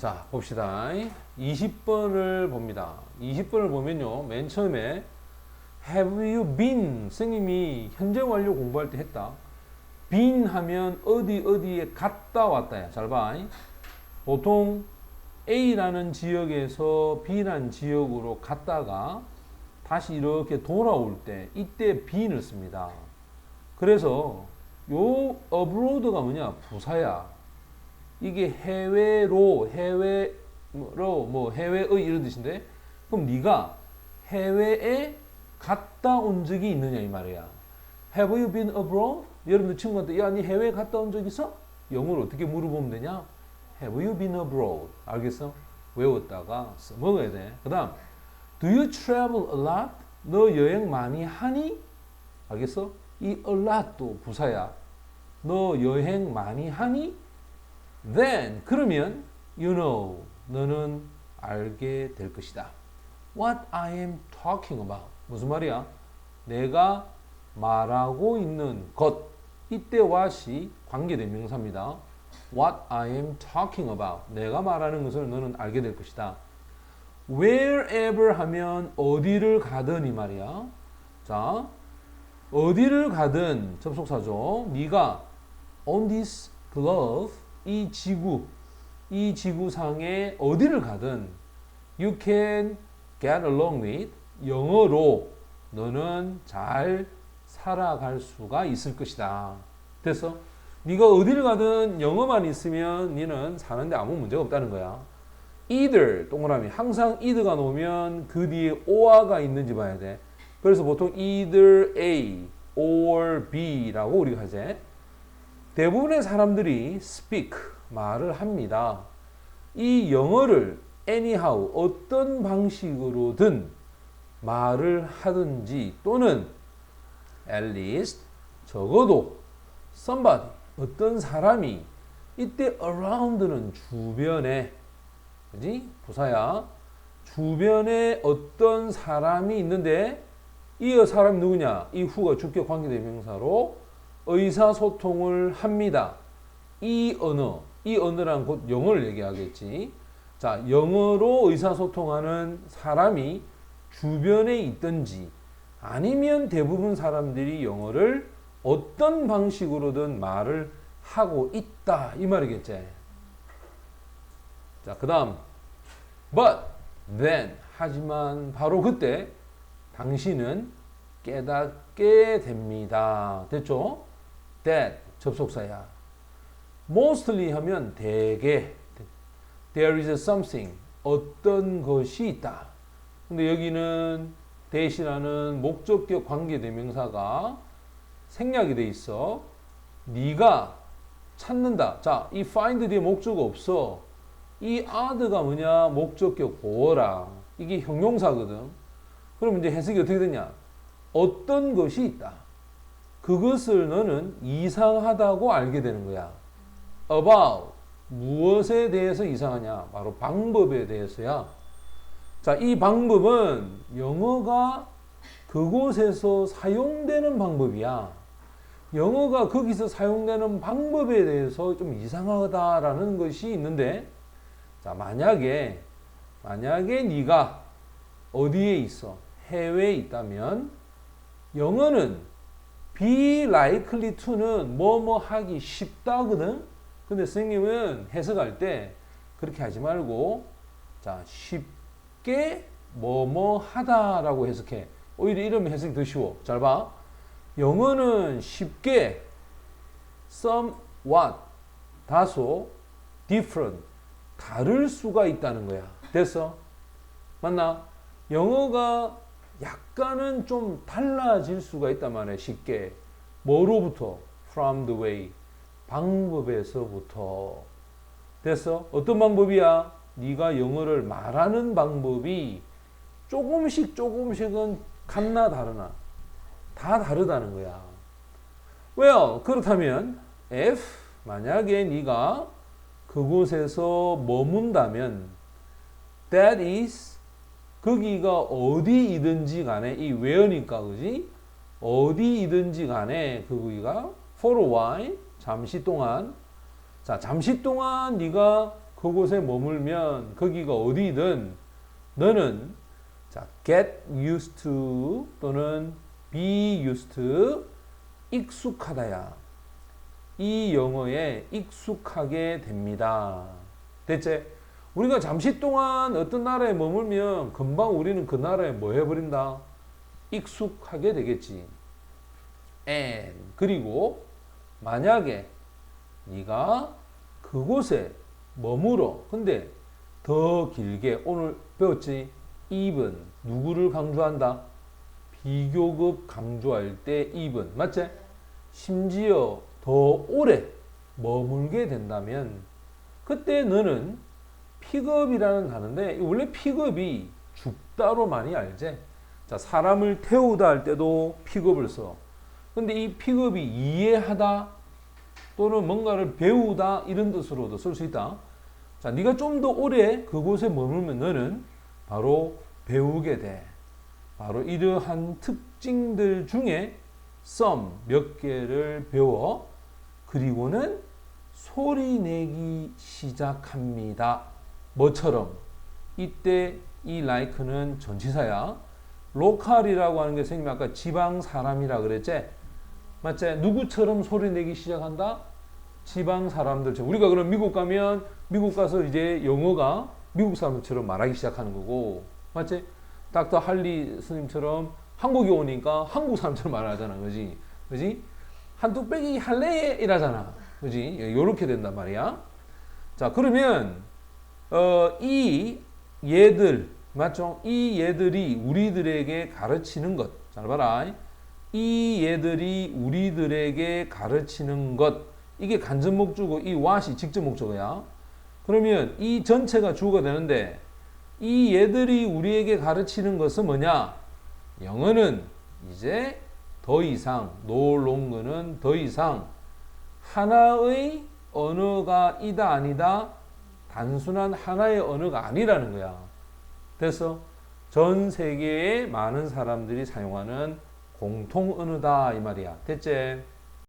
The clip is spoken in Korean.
자, 봅시다. 20번을 봅니다. 20번을 보면요. 맨 처음에 have you been 선생님이 현재 완료 공부할 때 했다. been 하면 어디 어디에 갔다 왔다야. 잘 봐. 보통 A라는 지역에서 B라는 지역으로 갔다가 다시 이렇게 돌아올 때 이때 bean을 씁니다. 그래서 요 abroad가 뭐냐? 부사야. 이게 해외로 해외로 뭐 해외의 이런 뜻인데 그럼 네가 해외에 갔다 온 적이 있느냐 이 말이야. Have you been abroad? 여러분들 친구한테 야, 니 해외 갔다 온 적 있어? 영어로 어떻게 물어보면 되냐? Have you been abroad? 알겠어? 외웠다가 써먹어야 돼. 그 다음, Do you travel a lot? 너 여행 많이 하니? 알겠어? 이 a lot도 부사야. 너 여행 많이 하니? Then, 그러면, you know, 너는 알게 될 것이다. What I am talking about. 무슨 말이야? 내가 말하고 있는 것. 이때 what이 관계대명사입니다. What I am talking about. 내가 말하는 것을 너는 알게 될 것이다. Wherever 하면 어디를 가든 이 말이야. 자, 어디를 가든 접속사죠. 네가 on this globe 이 지구 이 지구상에 어디를 가든 you can get along with 영어로 너는 잘 살아갈 수가 있을 것이다. 됐어? 네가 어디를 가든 영어만 있으면 너는 사는데 아무 문제가 없다는 거야. either 동그라미 항상 either가 나오면 그 뒤에 or가 있는지 봐야 돼. 그래서 보통 either A or B라고 우리가 하지. 대부분의 사람들이 speak 말을 합니다. 이 영어를 anyhow 어떤 방식으로든 말을 하든지 또는 at least 적어도 somebody 어떤 사람이 이때 around는 주변에 그지? 부사야 주변에 어떤 사람이 있는데 이 사람이 누구냐? 이 후가 주격 관계대명사로 의사소통을 합니다 이 언어 이 언어란 곧 영어를 얘기하겠지 자 영어로 의사소통하는 사람이 주변에 있든지 아니면 대부분 사람들이 영어를 어떤 방식으로든 말을 하고 있다 이 말이겠지. 자, 그 다음 but then 하지만 바로 그때 당신은 깨닫게 됩니다. 됐죠? That 접속사야. mostly 하면 대개 there is something 어떤 것이 있다. 근데 여기는 대신하는 목적격 관계 대명사가 생략이 돼 있어. 네가 찾는다. 자, 이 find 뒤에 목적어 없어. 이 are가 뭐냐? 목적격 보어라. 이게 형용사거든. 그럼 이제 해석이 어떻게 되냐? 어떤 것이 있다. 그것을 너는 이상하다고 알게 되는 거야. about 무엇에 대해서 이상하냐? 바로 방법에 대해서야. 자, 이 방법은 영어가 그곳에서 사용되는 방법이야. 영어가 거기서 사용되는 방법에 대해서 좀 이상하다라는 것이 있는데, 자, 만약에, 만약에 네가 어디에 있어? 해외에 있다면, 영어는 be likely to는 뭐뭐 하기 쉽다거든? 근데 선생님은 해석할 때 그렇게 하지 말고, 자, 쉽게 뭐뭐 하다라고 해석해. 오히려 이러면 해석이 더 쉬워. 잘 봐. 영어는 쉽게 somewhat 다소 different 다를 수가 있다는 거야. 됐어? 맞나? 영어가 약간은 좀 달라질 수가 있단 말이야. 쉽게. 뭐로부터? from the way. 방법에서부터. 됐어? 어떤 방법이야? 네가 영어를 말하는 방법이 조금씩 조금씩은 같나 다르나? 다 다르다는 거야. well, 그렇다면 if 만약에 네가 그곳에서 머문다면 that is 거기가 어디이든지 간에 이 where니까 그지? 어디이든지 간에 거기가 for a while 잠시 동안 자 잠시 동안 네가 그곳에 머물면 거기가 어디든 너는 자 get used to 또는 be used to 익숙하다야. 이 영어에 익숙하게 됩니다. 대체 우리가 잠시 동안 어떤 나라에 머물면 금방 우리는 그 나라에 뭐 해버린다? 익숙하게 되겠지. and 그리고 만약에 네가 그곳에 머물어. 근데 더 길게 오늘 배웠지? even 누구를 강조한다? 비교급 강조할 때 even 맞지? 심지어 더 오래 머물게 된다면 그때 너는 픽업이라는 단어인데 원래 픽업이 죽다로 많이 알지? 자 사람을 태우다 할 때도 픽업을 써. 근데 이 픽업이 이해하다 또는 뭔가를 배우다 이런 뜻으로도 쓸 수 있다. 자, 네가 좀 더 오래 그곳에 머물면 너는 바로 배우게 돼. 바로 이러한 특징들 중에 some 몇 개를 배워 그리고는 소리 내기 시작합니다. 뭐처럼 이때 이 like는 전치사야. 로컬이라고 하는 게 선생님이 아까 지방 사람이라 그랬지? 맞지? 누구처럼 소리 내기 시작한다? 지방 사람들처럼. 우리가 그럼 미국 가면 미국 가서 이제 영어가 미국 사람들처럼 말하기 시작하는 거고. 맞지? 닥터 할리 스님처럼 한국에 오니까 한국 사람처럼 말하잖아. 그지? 그지? 한뚝배기 할래? 이라잖아. 그지? 요렇게 된단 말이야. 자, 그러면, 어, 이 얘들, 맞죠? 이 얘들이 우리들에게 가르치는 것. 잘 봐라. 이 얘들이 우리들에게 가르치는 것. 이게 간접 목주고 이 what이 직접 목적어야. 그러면 이 전체가 주어가 되는데 이 얘들이 우리에게 가르치는 것은 뭐냐? 영어는 이제 더 이상 no longer는 더 이상 하나의 언어가 이다 아니다 단순한 하나의 언어가 아니라는 거야. 그래서 전 세계의 많은 사람들이 사용하는 공통 언어다 이 말이야. 됐지?